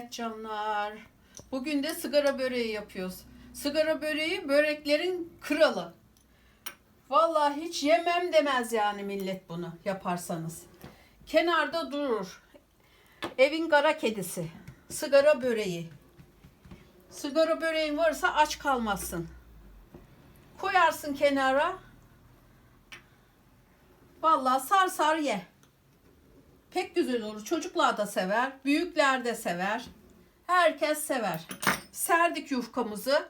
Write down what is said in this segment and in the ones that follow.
Evet canlar. Bugün de sigara böreği yapıyoruz. Sigara böreği böreklerin kralı. Vallahi hiç yemem demez yani millet bunu yaparsanız. Kenarda durur. Evin kara kedisi. Sigara böreği. Sigara böreğin varsa aç kalmazsın. Koyarsın kenara. Vallahi sar sar ye. Pek güzel olur. Çocuklar da sever, büyükler de sever. Herkes sever. Serdik yufkamızı.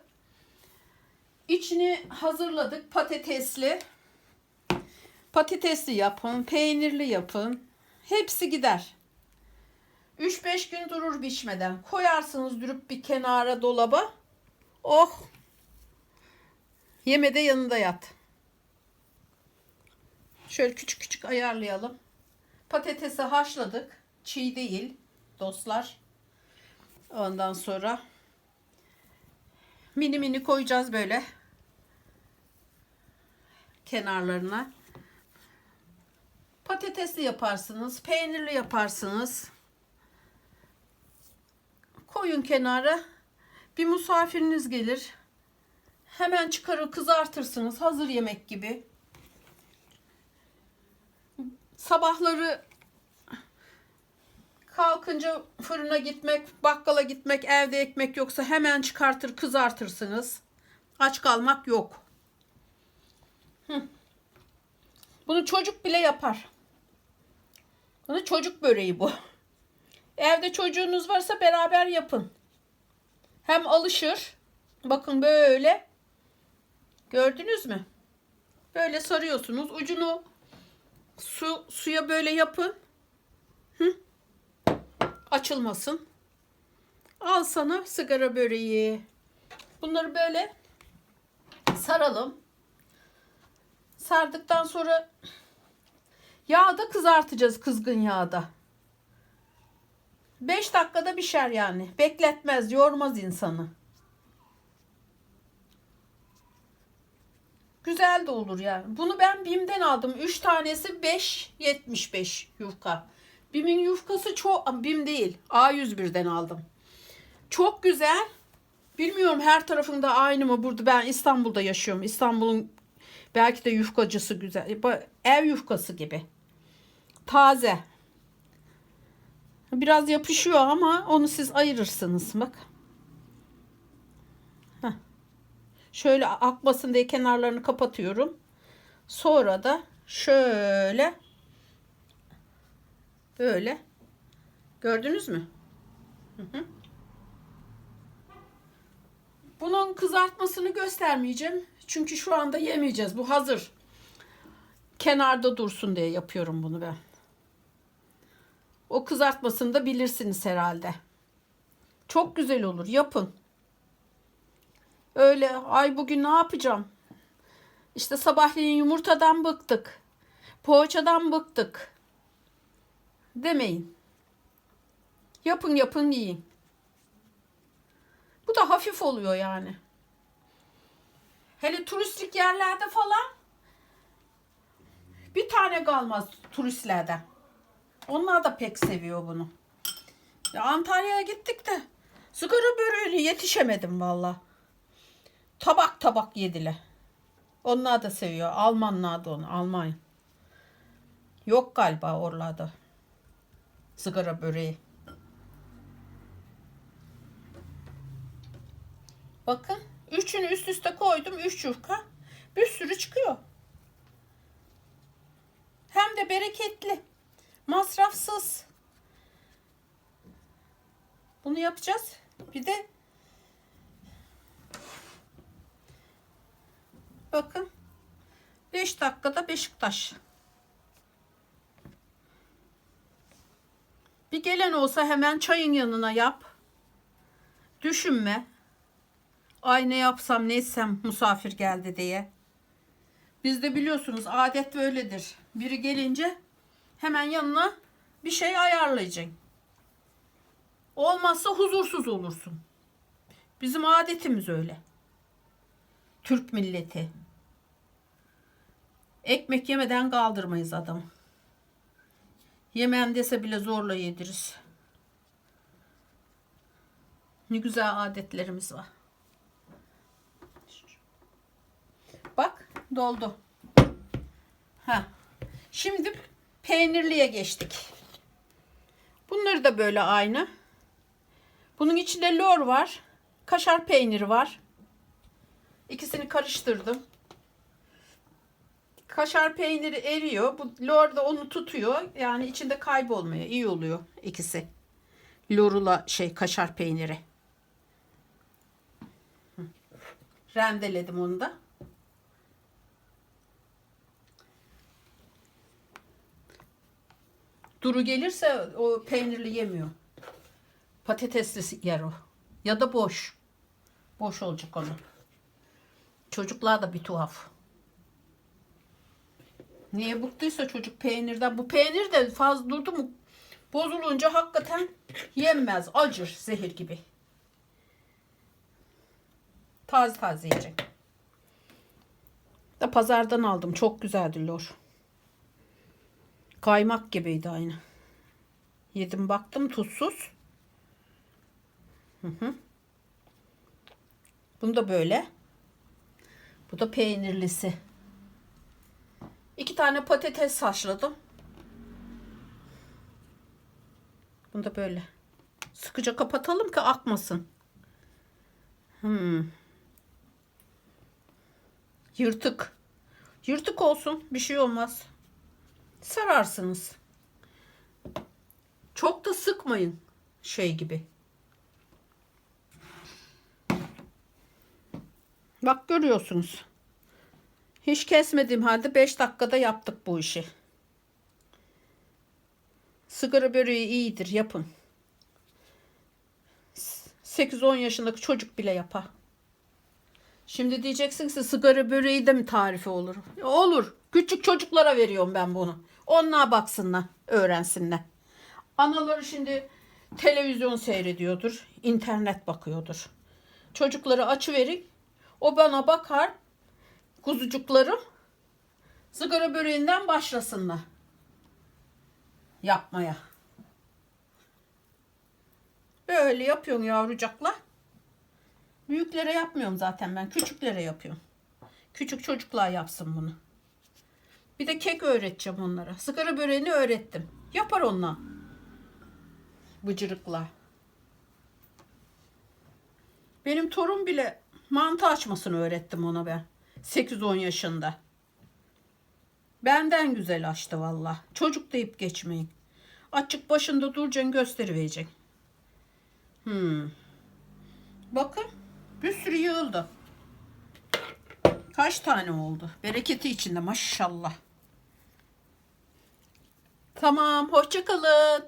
İçini hazırladık patatesli. Patatesli yapın, peynirli yapın. Hepsi gider. 3-5 gün durur biçmeden. Koyarsınız dürüp bir kenara dolaba. Oh! Yemede yanında yat. Şöyle küçük küçük ayarlayalım. Patatesi haşladık. Çiğ değil dostlar. Ondan sonra mini mini koyacağız böyle kenarlarına. Patatesli yaparsınız, peynirli yaparsınız. Koyun kenara. Bir misafiriniz gelir. Hemen çıkarır kızartırsınız. Hazır yemek gibi. Sabahları kalkınca fırına gitmek, bakkala gitmek, evde ekmek yoksa hemen çıkartır kızartırsınız. Aç kalmak yok. Bunu çocuk bile yapar. Bunu çocuk böreği bu. Evde çocuğunuz varsa beraber yapın. Hem alışır. Bakın böyle. Gördünüz mü? Böyle sarıyorsunuz. Ucunu su suya böyle yapın. Açılmasın. Al sana sigara böreği. Bunları böyle saralım. Sardıktan sonra yağda kızartacağız kızgın yağda. 5 dakikada pişer yani. Bekletmez, yormaz insanı. Güzel de olur yani. Bunu ben BİM'den aldım. 3 tanesi 5.75 yufka. BİM'in yufkası çok BİM değil. A101'den aldım. Çok güzel. Bilmiyorum her tarafında aynı mı burada ben İstanbul'da yaşıyorum. İstanbul'un belki de yufkacısı güzel. Ev yufkası gibi. Taze. Biraz yapışıyor ama onu siz ayırırsınız bak. Şöyle akmasın diye kenarlarını kapatıyorum. Sonra da şöyle böyle gördünüz mü? Hı hı. Bunun kızartmasını göstermeyeceğim. Çünkü şu anda yemeyeceğiz. Bu hazır. Kenarda dursun diye yapıyorum bunu ben. O kızartmasını da bilirsiniz herhalde. Çok güzel olur. Yapın. Öyle ay bugün ne yapacağım? İşte sabahleyin yumurtadan bıktık. Poğaçadan bıktık. Demeyin. Yapın yapın yiyin. Bu da hafif oluyor yani. Hele turistik yerlerde falan bir tane kalmaz turistlerden. Onlar da pek seviyor bunu. Ya Antalya'ya gittik de sigara böreğine yetişemedim valla. Tabak tabak yediler. Onlar da seviyor. Almanlar da onu. Almanya. Yok galiba oralarda. Sigara böreği. Bakın. Üçünü üst üste koydum. Üç yufka. Bir sürü çıkıyor. Hem de bereketli. Masrafsız. Bunu yapacağız. Bir de bakın 5 dakikada Beşiktaş. Bir gelen olsa hemen çayın yanına yap. Düşünme. Ay ne yapsam ne etsem misafir geldi diye. Bizde biliyorsunuz adet böyledir. Biri gelince hemen yanına bir şey ayarlayacaksın. Olmazsa huzursuz olursun. Bizim adetimiz öyle. Türk milleti. Ekmek yemeden kaldırmayız adam. Yemen dese bile zorla yediririz. Ne güzel adetlerimiz var. Bak doldu. Ha. Şimdi peynirliye geçtik. Bunları da böyle aynı. Bunun içinde lor var. Kaşar peyniri var. İkisini karıştırdım. Kaşar peyniri eriyor. Bu lor da onu tutuyor. Yani içinde kaybolmuyor. İyi oluyor ikisi. Lorula şey kaşar peyniri. Rendeledim onu da. Duru gelirse o peynirli yemiyor. Patatesli yer o. Ya da boş. Boş olacak onu. Çocuklar da bir tuhaf. Niye bıktıysa çocuk peynirden. Bu peynir de fazla durdu mu bozulunca hakikaten yenmez. Acır zehir gibi. Taze taze yiyecek. Da pazardan aldım. Çok güzeldi lor. Kaymak gibiydi aynı. Yedim baktım tuzsuz. Hı hı. Bunu da böyle. Bu da peynirlisi. İki tane patates haşladım. Bunu da böyle. Sıkıca kapatalım ki akmasın. Hmm. Yırtık. Yırtık olsun. Bir şey olmaz. Sararsınız. Çok da sıkmayın. Şey gibi. Bak görüyorsunuz. Hiç kesmediğim halde 5 dakikada yaptık bu işi. Sigara böreği iyidir yapın. 8-10 yaşındaki çocuk bile yapar. Şimdi diyeceksin ki sigara böreği de mi tarifi olur? Olur. Küçük çocuklara veriyorum ben bunu. Onlar baksınlar, öğrensinler. Anaları şimdi televizyon seyrediyordur, internet bakıyordur. Çocukları açıverin. O bana bakar. Kuzucuklarım sigara böreğinden başlasınlar yapmaya. Böyle yapıyorum yavrucakla. Büyüklere yapmıyorum zaten ben. Küçüklere yapıyorum. Küçük çocuklar yapsın bunu. Bir de kek öğreteceğim onlara. Sigara böreğini öğrettim. Yapar onlar. Bıcırıkla. Benim torun bile mantı açmasını öğrettim ona ben. 8-10 yaşında. Benden güzel açtı valla. Çocuk deyip geçmeyin. Açık başında duracaksın gösterivereceksin. Hmm. Bakın bir sürü yığıldı. Kaç tane oldu? Bereketi içinde maşallah. Tamam hoşça kalın.